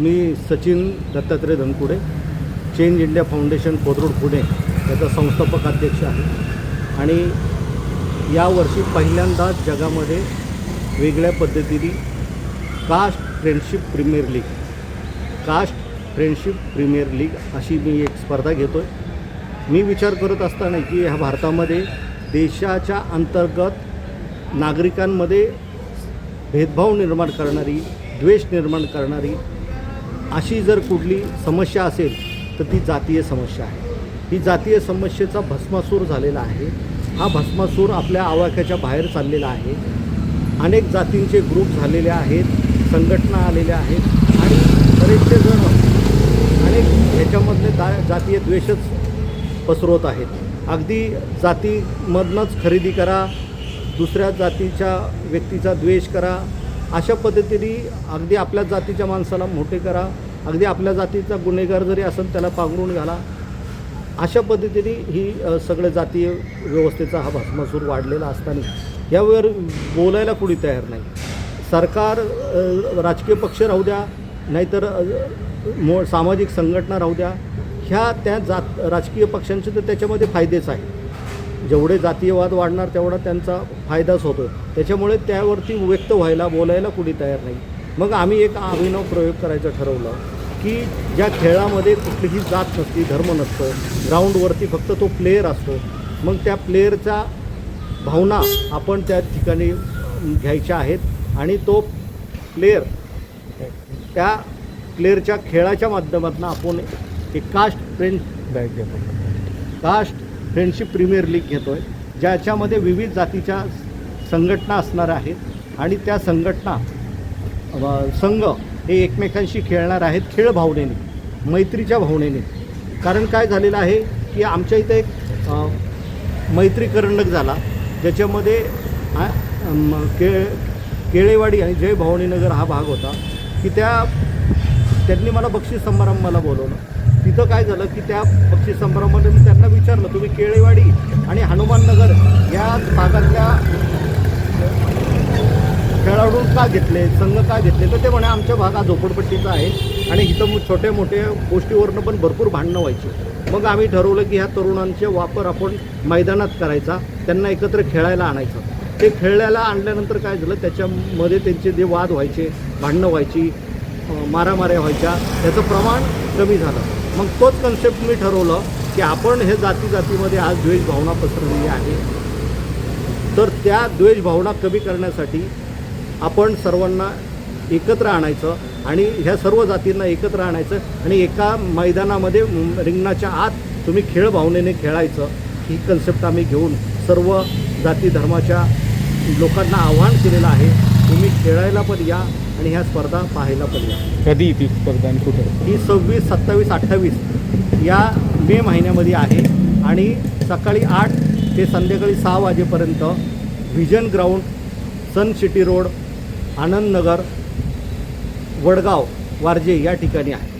मी Sachin Dattatray Dhankude change India foundation Kothrud Pune याचा संस्थापक अध्यक्ष आहे. आणि यावर्षी पहिल्यांदाच जगामध्ये वेगळ्या पद्धतीने caste friendship premier league caste friendship premier league अशी मी एक स्पर्धा घेतो आहे मी विचार करत असताना की ह्या भारतामध्ये देशाच्या अंतर्गत नागरिकांमध्ये भेदभाव निर्माण करणारी द्वेष निर्माण करणारी अशी जर कुठली समस्या असेल तर ती जातीय समस्या आहे. ही जातीय समस्येचा भस्मासूर झालेला आहे. हा भस्मासूर आपल्या आवाक्याच्या बाहेर चाललेला आहे. अनेक जातींचे ग्रुप झालेले आहेत संघटना आलेल्या आहेत आणि बरेचसे जण अनेक ह्याच्यामधले दा जातीय द्वेषच पसरवत आहेत. अगदी जातीमधनंच खरेदी करा दुसऱ्या जातीच्या व्यक्तीचा द्वेष करा अशा पद्धतीने अगदी आपल्या जातीच्या माणसाला मोठे करा. अगदी आपल्या जातीचा गुन्हेगार जरी असेल त्याला पांघरून घाला. अशा पद्धतीने ही सगळ्या जातीय व्यवस्थेचा हा भस्मासूर वाढलेला असताना यावर बोलायला कुणी तयार नाही. सरकार राजकीय पक्ष राहू द्या नाहीतर मो सामाजिक संघटना राहू द्या. ह्या त्या जात राजकीय पक्षांचे तर त्याच्यामध्ये फायदेच आहे जेवढे जातीयवाद वाढणार तेवढा त्यांचा फायदाच होतो त्याच्यामुळे त्यावरती व्यक्त व्हायला बोलायला कुणी तयार नाही. मग आम्ही एक अभिनव प्रयोग करायचं ठरवलं की ज्या खेळामध्ये कुठलीही जात नसती धर्म नसतो ग्राउंडवरती फक्त तो प्लेयर असतो मग त्या प्लेयरचा भावना आपण त्या ठिकाणी घ्यायच्या आहेत आणि तो प्लेयर त्या प्लेयरच्या खेळाच्या माध्यमातून आपण एक caste friend caste friendship premier league घेतो आहे ज्याच्यामध्ये विविध जातीच्या संघटना असणार आहेत आणि त्या संघटना संघ हे एकमेकांशी खेळणार आहेत खेळ भावनेने मैत्रीच्या भावनेने. कारण काय झालेलं आहे की आमच्या इथं एक मैत्री करंडक झाला ज्याच्यामध्ये के केळेवाडी आणि जय भवानीनगर हा भाग होता की त्या त्यांनी मला बक्षीस समारंभाला बोलवलं. तिथं काय झालं की त्या पक्षी संभ्रमाने मी त्यांना विचारलं तुम्ही केळेवाडी आणि हनुमाननगर या भागातल्या खेळाडू का घेतले संघ का घेतले? तर ते म्हणे आमच्या भाग हा झोपडपट्टीचा आहे आणि इथं छोट्या मोठ्या गोष्टीवरनं पण भरपूर भांडणं व्हायची. मग आम्ही ठरवलं की ह्या तरुणांचे वापर आपण मैदानात करायचा त्यांना एकत्र खेळायला आणायचं. ते खेळायला आणल्यानंतर काय झालं त्याच्यामध्ये त्यांचे जे वाद व्हायचे भांडणं व्हायची मारामाऱ्या व्हायच्या त्याचं प्रमाण कमी झालं. मग तोच कन्सेप्ट मी ठरवलं की आपण हे जाती जातीमध्ये आज द्वेष भावना पसरलेली आहे. तर त्या द्वेष भावना कमी करण्यासाठी आपण सर्वांना एकत्र आणायचं आणि ह्या सर्व जातींना एकत्र आणायचं आणि एका मैदानामध्ये रिंगणाच्या आत तुम्ही खेळ भावनेने खेळायचं ही कन्सेप्ट आम्ही घेऊन सर्व जाती धर्माच्या लोकांना आव्हान केलेलं आहे. तुम्ही खेळायला पण या आणि ह्या स्पर्धा पाहायला पण या. कधी ती स्पर्धा आणि कुठं? ही सव्वीस सत्तावीस अठ्ठावीस या मे महिन्यामध्ये आहे आणि सकाळी आठ ते संध्याकाळी सहा वाजेपर्यंत vision ground sun city road Anandnagar Vadgaon Warje या ठिकाणी आहे.